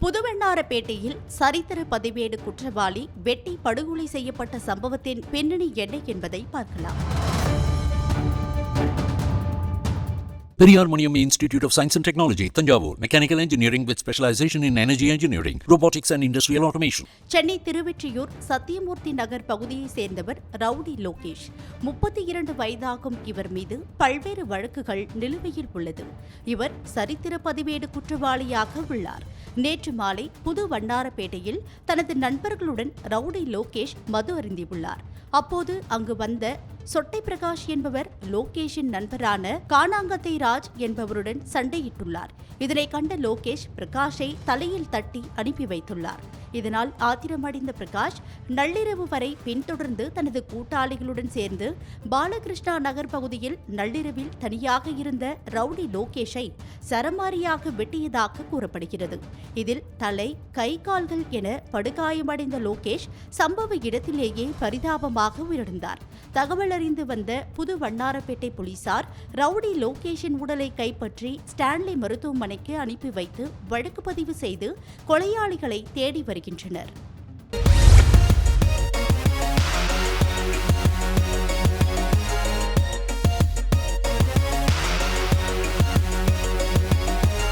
புதுவெண்ணாரப்பேட்டையில் சரித்திர பதிவேடு குற்றவாளி வெட்டி படுகொலை செய்யப்பட்ட சம்பவத்தின் பின்னணி என்ன என்பதை பார்க்கலாம் Periyar Maniam Institute of Science and Technology, Tanjavur. Mechanical engineering with specialization in energy engineering, robotics and industrial automation. Chennai Thiruvottiyur Sathyamurthy Nagar பகுதியைச் சேர்ந்தவர் ரவுடி லோகேஷ் முப்பத்தி இரண்டு வயதாகும் இவர் மீது பல்வேறு வழக்குகள் நிலுவையில் உள்ளது இவர் சரித்திர பதிவேடு குற்றவாளியாக உள்ளார் நேற்று மாலை புது வண்ணாரப்பேட்டையில் தனது நண்பர்களுடன் ரவுடி லோகேஷ் மது அருந்தியுள்ளார். அப்போது அங்கு வந்த சொட்டை பிரகாஷ் என்பவர் லோகேஷின் நண்பரான கானாங்கத்தை ராஜ் என்பவருடன் சண்டையிட்டுள்ளார். இதனை கண்ட லோகேஷ் பிரகாஷை தலையில் தட்டி அனுப்பி வைத்துள்ளார். இதனால் ஆத்திரமடைந்த பிரகாஷ் நள்ளிரவு வரை பின்தொடர்ந்து தனது கூட்டாளிகளுடன் சேர்ந்து பாலகிருஷ்ணா நகர் பகுதியில் நள்ளிரவில் தனியாக இருந்த ரவுடி லோகேஷை சரமாரியாக வெட்டியதாக கூறப்படுகிறது. இதில் தலை கை கால்கள் என படுகாயமடைந்த லோகேஷ் சம்பவ இடத்திலேயே பரிதாபமாக உயிரிழந்தார். தகவல் கண்டறிந்து வந்த புது வண்ணாரப்பேட்டை போலீசார் ரவுடி லோகேஷின் உடலை கைப்பற்றி ஸ்டான்லி மருத்துவமனைக்கு அனுப்பி வைத்து வழக்கு பதிவு செய்து கொலையாளிகளை தேடி வருகின்றனர்.